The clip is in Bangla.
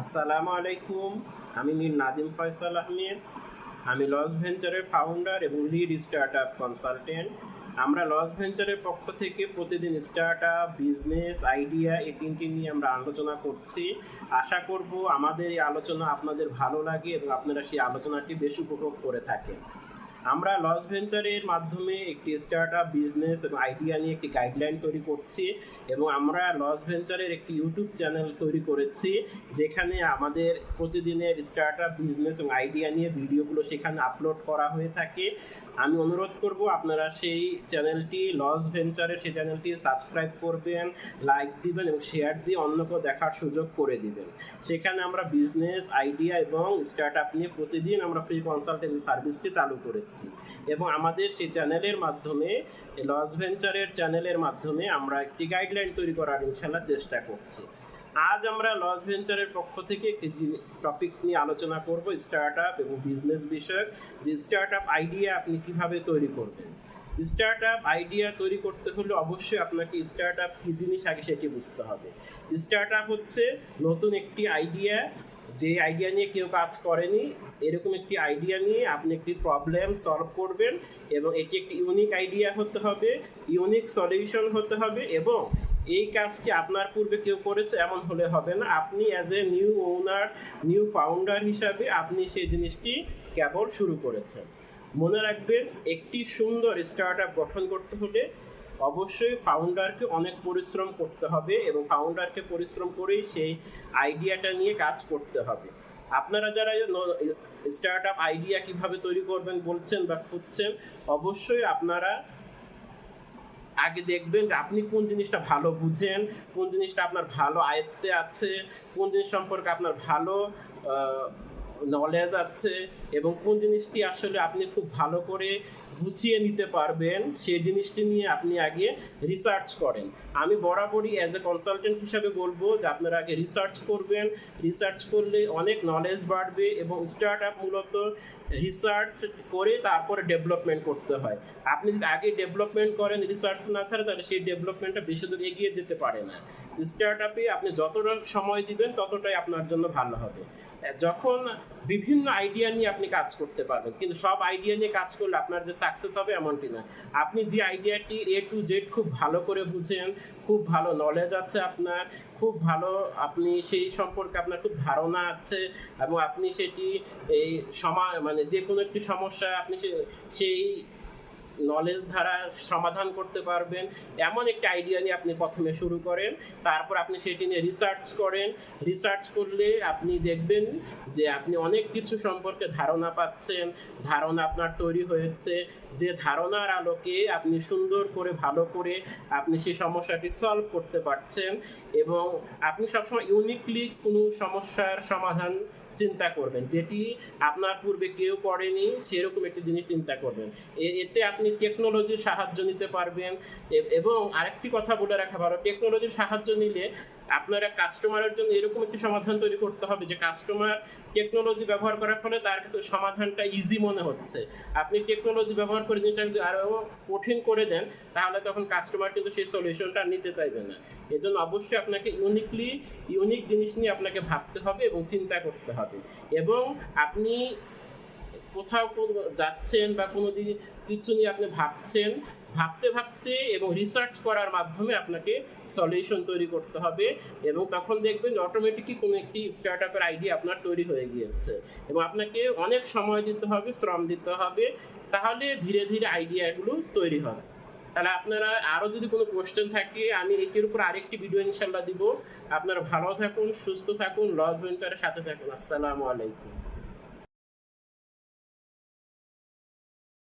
আসসালামু আলাইকুম। আমি মীর নাদিম ফয়সাল আহমেদ। আমি লস ভেঞ্চারের ফাউন্ডার এবং লিড স্টার্ট আপ কনসালটেন্ট আমরা লস ভেঞ্চারের পক্ষ থেকে প্রতিদিন স্টার্ট আপ বিজনেস আইডিয়া এই তিনটি নিয়ে আমরা আলোচনা করছি। আশা করব আমাদের এই আলোচনা আপনাদের ভালো লাগে এবং আপনারা সেই আলোচনাটি বেশ উপভোগ করে থাকেন। আমরা লস ভেঞ্চারের মাধ্যমে একটি স্টার্ট আপ বিজনেস এবং আইডিয়া নিয়ে একটি গাইডলাইন তৈরি করছি এবং আমরা লস ভেঞ্চারের একটি ইউটিউব চ্যানেল তৈরি করেছি, যেখানে আমাদের প্রতিদিনের স্টার্ট আপ বিজনেস এবং আইডিয়া নিয়ে ভিডিওগুলো সেখানে আপলোড করা হয়ে থাকে। আমি অনুরোধ করব, আপনারা সেই চ্যানেলটি লস ভেঞ্চারের সেই চ্যানেলটি সাবস্ক্রাইব করবেন লাইক দিবেন এবং শেয়ার দিয়ে অন্যকেও দেখার সুযোগ করে দিবেন। সেখানে আমরা বিজনেস আইডিয়া এবং স্টার্ট আপ নিয়ে প্রতিদিন আমরা ফ্রি কনসালটেন্সি সার্ভিসটি চালু করেছি। এবং আমাদের সেই চ্যানেলের মাধ্যমে, লস ভেঞ্চারের চ্যানেলের মাধ্যমে আমরা একটি গাইডলাইন তৈরি করার ইনশাল্লাহ চেষ্টা করছি। আজ আমরা লস ভেঞ্চারের পক্ষ থেকে একটি টপিকস নিয়ে আলোচনা করব স্টার্ট আপ এবং বিজনেস বিষয়ক। যে স্টার্ট আপ আইডিয়া আপনি কীভাবে তৈরি করবেন? স্টার্ট আপ আইডিয়া তৈরি করতে হলে অবশ্যই আপনাকে স্টার্ট আপ কী জিনিস আগে সেটি বুঝতে হবে। স্টার্ট আপ হচ্ছে নতুন একটি আইডিয়া যে আইডিয়া নিয়ে কেউ কাজ করেনি, এরকম একটি আইডিয়া নিয়ে আপনি একটি প্রবলেম সলভ করবেন এবং এটি একটি ইউনিক আইডিয়া হতে হবে ইউনিক সলিউশন হতে হবে এবং এই কাজটি আপনার পূর্বে কেউ করেছে? এমন হলে হবে না। আপনি as a new owner new founder হিসাবে আপনি সেই জিনিসটি কেবল শুরু করেছেন। মনে রাখবেন, একটি সুন্দর স্টার্ট আপ গঠন করতে হলে অবশ্যই ফাউন্ডারকে অনেক পরিশ্রম করতে হবে এবং ফাউন্ডারকে পরিশ্রম করেই সেই আইডিয়াটা নিয়ে কাজ করতে হবে। আপনারা যারা স্টার্ট আপ আইডিয়া কীভাবে তৈরি করবেন, বলছেন বা খুঁজছেন, অবশ্যই আপনারা আগে দেখবেন যে আপনি কোন জিনিসটা ভালো বুঝেন, কোন জিনিসটা আপনার ভালো আয়ত্তে আছে, কোন জিনিস সম্পর্কে আপনার ভালো নলেজ আছে এবং কোন জিনিসটি আসলে আপনি খুব ভালো করে গুছিয়ে নিতে পারবেন, সেই জিনিসটি নিয়ে আপনি আগে রিসার্চ করেন। আমি বরাবরই অ্যাজ এ কনসালটেন্ট হিসাবে বলব যে আপনারা আগে রিসার্চ করবেন। রিসার্চ করলে অনেক নলেজ বাড়বে এবং স্টার্ট আপ মূলত রিসার্চ করে তারপরে ডেভেলপমেন্ট করতে হয়। আপনি যদি আগে ডেভেলপমেন্ট করেন রিসার্চ না ছাড়া, তাহলে সেই ডেভেলপমেন্টটা বেশি দূর এগিয়ে যেতে পারে না। স্টার্ট আপে আপনি যতটা সময় দিবেন, ততটাই আপনার জন্য ভালো হবে। যখন বিভিন্ন আইডিয়া নিয়ে আপনি কাজ করতে পারবেন, কিন্তু সব আইডিয়া নিয়ে কাজ করলে আপনার যে সাকসেস হবে এমনটি না। আপনি যে আইডিয়াটি এ টু জেড খুব ভালো করে বুঝেন, খুব ভালো নলেজ আছে আপনার, খুব ভালো আপনি সেই সম্পর্কে আপনার খুব ধারণা আছে এবং আপনি সেটি এই সমা মানে যে কোনো একটি সমস্যা আপনি সেই নলেজ দ্বারা সমাধান করতে পারবেন। এমন একটা আইডিয়া নিয়ে আপনি প্রথমে শুরু করেন। তারপর আপনি সেটি নিয়ে রিসার্চ করেন। রিসার্চ করলে আপনি দেখবেন যে আপনি অনেক কিছু সম্পর্কে ধারণা পাচ্ছেন। ধারণা আপনার তৈরি হয়েছে। যে ধারণার আলোকে আপনি সুন্দর করে, ভালো করে আপনি সেই সমস্যাটি সলভ করতে পারছেন এবং আপনি সবসময় ইউনিকলি কোনো সমস্যার সমাধান চিন্তা করবেন, যেটি আপনার পূর্বে কেউ করেনি, সেরকম একটি জিনিস চিন্তা করবেন। এতে আপনি টেকনোলজির সাহায্য নিতে পারবেন। এবং আরেকটি কথা বলে রাখা ভালো টেকনোলজির সাহায্য নিলে আপনারা কাস্টমারের জন্য এরকম একটি সমাধান তৈরি করতে হবে যে কাস্টমার টেকনোলজি ব্যবহার করার ফলে তার কাছে সমাধানটা ইজি মনে হচ্ছে। আপনি টেকনোলজি ব্যবহার করে জিনিসটা যদি আরও কঠিন করে দেন, তাহলে তখন কাস্টমার কিন্তু সেই সলিউশনটা নিতে চাইবে না। এজন্য অবশ্যই আপনাকে ইউনিকলি ইউনিক জিনিস নিয়ে আপনাকে ভাবতে হবে এবং চিন্তা করতে হবে। এবং আপনি কোথাও যাচ্ছেন বা কোনো কিছু নিয়ে আপনি ভাবছেন, ভাবতে ভাবতে এবং রিসার্চ করার মাধ্যমে আপনাকে সলিউশন তৈরি করতে হবে এবং তখন দেখবেন অটোমেটিকই কোনো একটি স্টার্ট আপের আইডিয়া আপনার তৈরি হয়ে গিয়েছে এবং আপনাকে অনেক সময় দিতে হবে, শ্রম দিতে হবে, তাহলে ধীরে ধীরে আইডিয়াগুলো তৈরি হবে। তাহলে আপনারা আরও যদি কোনো কোশ্চেন থাকে, আমি এটির উপর আরেকটি ভিডিও ইনশাল্লাহ দিব। আপনারা ভালো থাকুন, সুস্থ থাকুন লজ ভেঞ্চারের সাথে থাকুন। আসসালামু আলাইকুম।